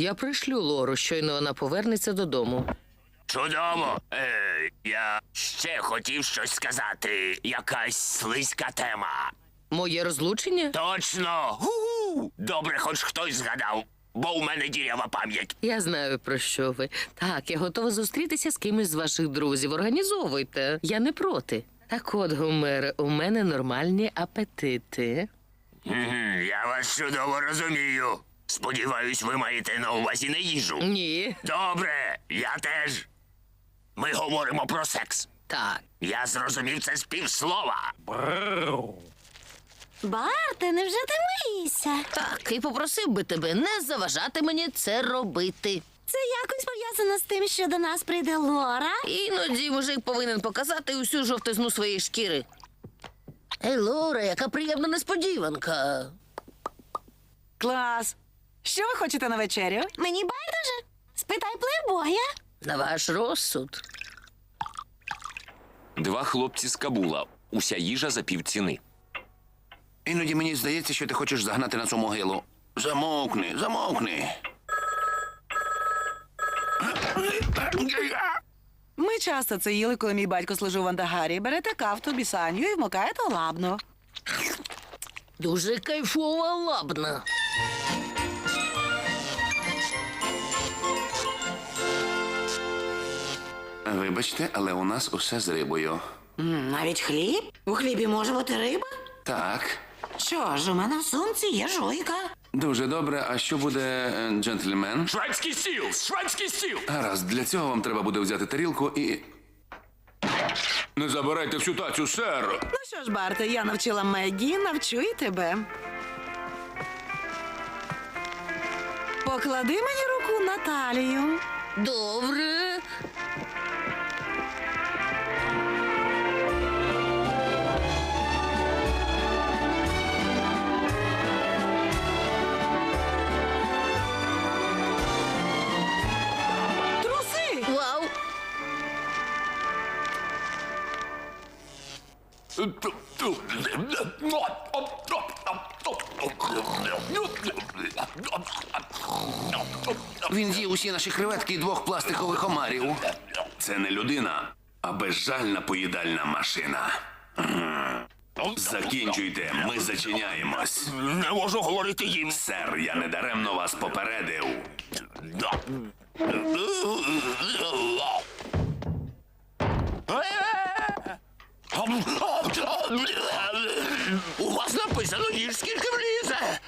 Я пришлю Лору, щойно вона повернеться додому. Чудово. Е, я ще хотів щось сказати. Якась слизька тема. Моє розлучення? Точно. Гу-гу. Добре, хоч хтось згадав, бо у мене дірява пам'ять. Я знаю про що ви. Так, я готова зустрітися з кимось з ваших друзів. Організовуйте. Я не проти. Так от, Гомере, у мене нормальні апетити. Мгм, Я вас чудово розумію. Сподіваюсь, ви маєте на увазі не їжу. Ні. Добре, я теж. Ми говоримо про секс. Так. Я зрозумів це з півслова. Барте, невже ти миєшся? Так, і попросив би тебе не заважати мені це робити. Це якось пов'язано з тим, що до нас прийде Лора. Іноді мужик повинен показати усю жовтизну своєї шкіри. Ей, Лора, яка приємна несподіванка. Клас. Що ви хочете на вечерю? Мені байдуже. Спитай плейбоя. На ваш розсуд. Два хлопці з Кабула. Уся їжа за півціни. Іноді мені здається, що ти хочеш загнати на цю могилу. Замовкни, замовкни. Ми часто це їли, коли мій батько служив в Андагарі. Берете кафту, бісанью і вмикаєте лабну. Дуже кайфова лабна. Вибачте, але у нас усе з рибою. М, Навіть хліб? У хлібі може бути риба? Так, Що ж, у мене в сумці є жуйка. дуже добре. А що буде е, джентльмен? Шведський стіл! Шведський стіл! Гаразд, для цього вам треба буде взяти тарілку і. Не забирайте всю тацю, сер! Ну що ж, Барте, я навчила Мегі, навчу і тебе. Поклади мені руку на талію. Добре. Він з'їв усі наші креветки і двох пластикових омарів. Це не людина, а безжальна поїдальна машина. Закінчуйте, ми зачиняємось. Не можу говорити їм. Сер, я недаремно вас попередив. У вас написано ніж скільки влізе.